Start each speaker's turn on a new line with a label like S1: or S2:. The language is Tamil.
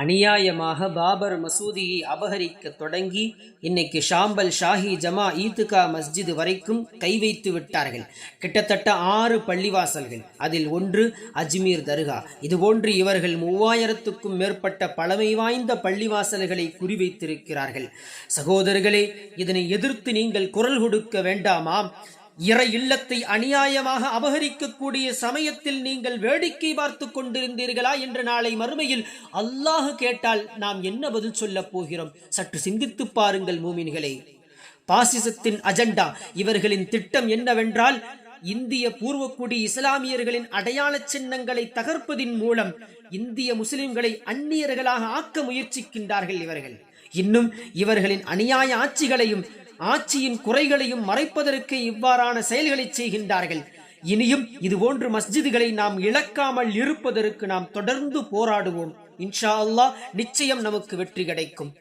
S1: அநியாயமாக பாபர் மசூதியை அபகரிக்க தொடங்கி இன்னைக்கு ஷாம்பல் ஷாஹி ஜமா ஈத்துகா மஸ்ஜித் வரைக்கும் கை வைத்து விட்டார்கள். கிட்டத்தட்ட ஆறு பள்ளிவாசல்கள் அதில் ஒன்று அஜ்மீர் தர்கா. இதுபோன்று இவர்கள் மூவாயிரத்துக்கும் மேற்பட்ட பழமை வாய்ந்த பள்ளிவாசல்களை குறிவைத்திருக்கிறார்கள். சகோதரர்களே இதனை எதிர்த்து நீங்கள் குரல் கொடுக்க வேண்டாமா? இற இல்லத்தை அநியாயமாக அபகரிக்கக்கூடிய சமயத்தில் நீங்கள் வேடிக்கை பார்த்து கொண்டிருந்தீர்களா என்று நாளை மறுமையில் அல்லாஹ் கேட்டால் நாம் என்ன பதில் சொல்லப் போகிறோம்? சற்று சிந்தித்துப் பாருங்கள் மூமின்களே. பாசிசத்தின் அஜெண்டா இவர்களின் திட்டம் என்னவென்றால் இந்திய பூர்வக்குடி இஸ்லாமியர்களின் அடையாள சின்னங்களை தகர்ப்பதின் மூலம் இந்திய முஸ்லிம்களை அந்நியர்களாக ஆக்க முயற்சிக்கின்றார்கள் இவர்கள். இன்னும் இவர்களின் அநியாய ஆட்சிகளையும் ஆட்சியின் குறைகளையும் மறைப்பதற்கு இவ்வாறான செயல்களை செய்கின்றார்கள். இனியும் இதுபோன்று மஸ்ஜிதுகளை நாம் இழக்காமல் இருப்பதற்கு நாம் தொடர்ந்து போராடுவோம். இன்ஷா அல்லாஹ் நிச்சயம் நமக்கு வெற்றி கிடைக்கும்.